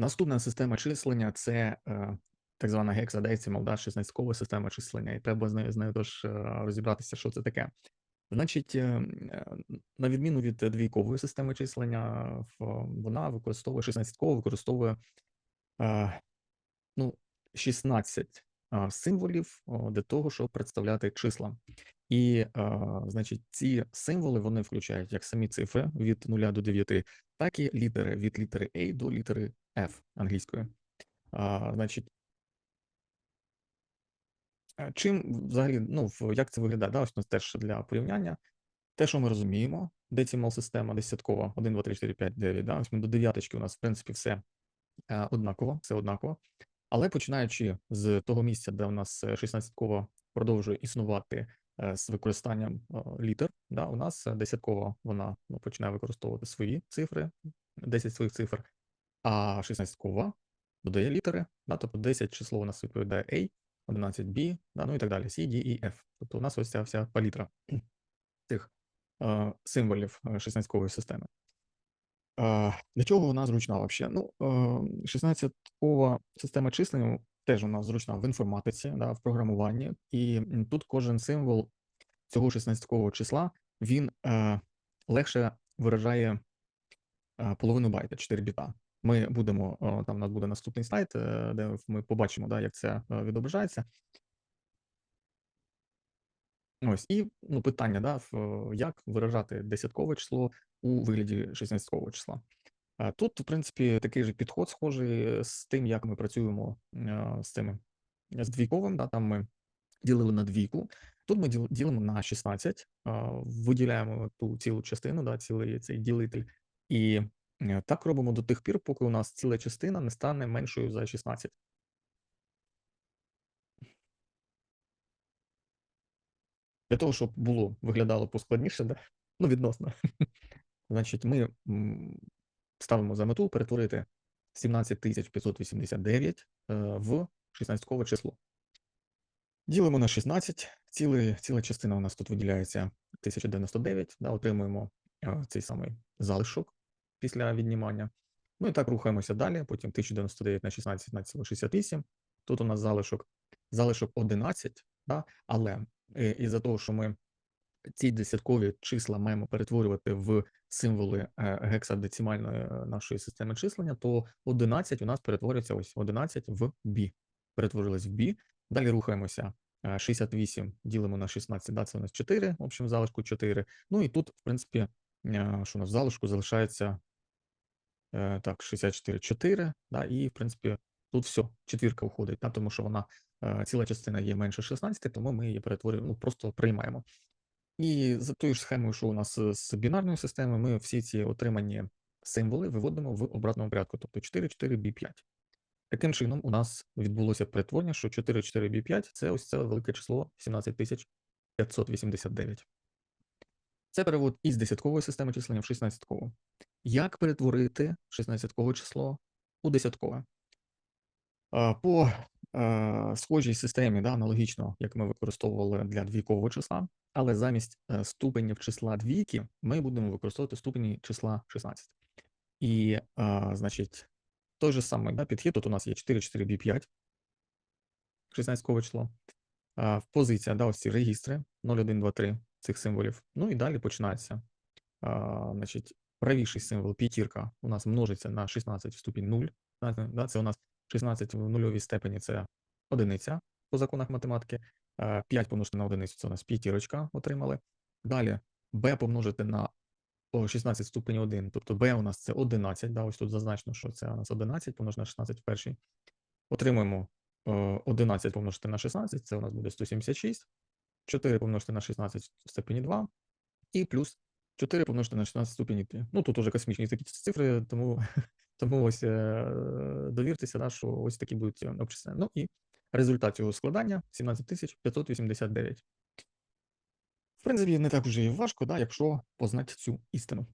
Наступна система числення це е, так звана гексадецимал, да, 16-кова система числення, і треба з нею, з нею теж е, розібратися, що це таке. Значить, е, на відміну від двійкової системи числення, вона використовує 16-кова, використовує ну, 16 а, символів для того, щоб представляти числа. І, значить, ці символи вони включають як самі цифри від 0 до 9, так і літери від літери A до літери F англійської. А, значить, е, чим взагалі, ну, як це виглядає? Да? Ось у теж для порівняння. Те, що ми розуміємо, децимал система десяткова, 1, 2, 3, 4, 5, 9. Да? Ось ми до дев'яточки у нас, в принципі, все е, однаково, все однаково. Але починаючи з того місця, де у нас е, 16-кова продовжує існувати е, з використанням е, літер, да, у нас е, десяткова вона ну, починає використовувати свої цифри, 10 своїх цифр, а 16-кова додає літери, да, тобто 10 число у нас відповідає A, 11 B, да, ну і так далі, C, D і F. Тобто у нас ось ця вся палітра цих е, символів е, 16-кової системи. А, Для чого вона зручна взагалі? Ну, е, 16-кова система числення теж вона зручна в інформатиці, да, в програмуванні, і тут кожен символ цього 16-кового числа він е, легше виражає е, половину байта, 4 біта. Ми будемо, там у нас буде наступний слайд, е, де ми побачимо, да, як це е, відображається. Ось, і ну, питання, да, як виражати десяткове число у вигляді 16-кового числа. Тут, в принципі, такий же підход схожий з тим, як ми працюємо е, з цими з двійковим. Да, там ми ділили на двійку. Тут ми ділимо на 16, виділяємо ту цілу частину, да, цілий цей ділитель, і е, так робимо до тих пір, поки у нас ціла частина не стане меншою за 16. Для того, щоб було виглядало поскладніше, да? ну, відносно. Значить, ми ставимо за мету перетворити 17589 е, в 16-кове число. Ділимо на 16, цілий, ціла частина у нас тут виділяється 1099, да, отримуємо е, цей самий залишок після віднімання. Ну і так рухаємося далі, потім 1099 на 16 на 68. Тут у нас залишок, залишок 11, да, але е, із-за того, що ми ці десяткові числа маємо перетворювати в символи е, гексадецимальної е, нашої системи числення, то 11 у нас перетворюється ось 11 в бі. Перетворилось в бі. Далі рухаємося. Е, 68 ділимо на 16, да, це у нас 4, в общем, залишку 4. Ну і тут, в принципі, що у нас в залишку залишається так, 64, 4, да, і, в принципі, тут все, четвірка уходить, да, тому що вона е, ціла частина є менше 16, тому ми її перетворюємо, ну, просто приймаємо. І за тою ж схемою, що у нас е, з бінарною системою, ми всі ці отримані символи виводимо в обратному порядку, тобто 4, 4, b 5. Таким чином, у нас відбулося перетворення, що 4, 4, b 5 це ось це велике число 17589. Це перевод із десяткової системи числення в 16-кову. Як перетворити 16-кове число у десяткове? А, По е, схожій системі, да, аналогічно, як ми використовували для двійкового числа, але замість е, ступенів числа двійки ми будемо використовувати ступені числа 16. І, е, значить, той же самий да, підхід, тут у нас є 4, 4, b 5 16-кове число. Позиція, да, ось ці регістри 0, 1, 2, 3 цих символів. Ну і далі починається. Значить, правіший символ п'ятірка у нас множиться на 16 в ступінь 0. Да, це у нас 16 в нульовій степені це одиниця по законах математики. 5 помножити на одиницю це у нас п'ятірочка отримали. Далі b помножити на 16 в ступені 1, тобто b у нас це 11, да, ось тут зазначено, що це у нас 11 помножити на 16 в першій. Отримуємо е, 11 помножити на 16, це у нас буде 176. 4 помножити на 16 в степені 2, і плюс 4 помножити на 16 в ступені Ну, тут уже космічні такі цифри, тому, тому ось е, довіртеся, да, що ось такі будуть обчислення. Ну і результат цього складання 17589. В принципі, не так вже і важко, да, якщо познати цю істину.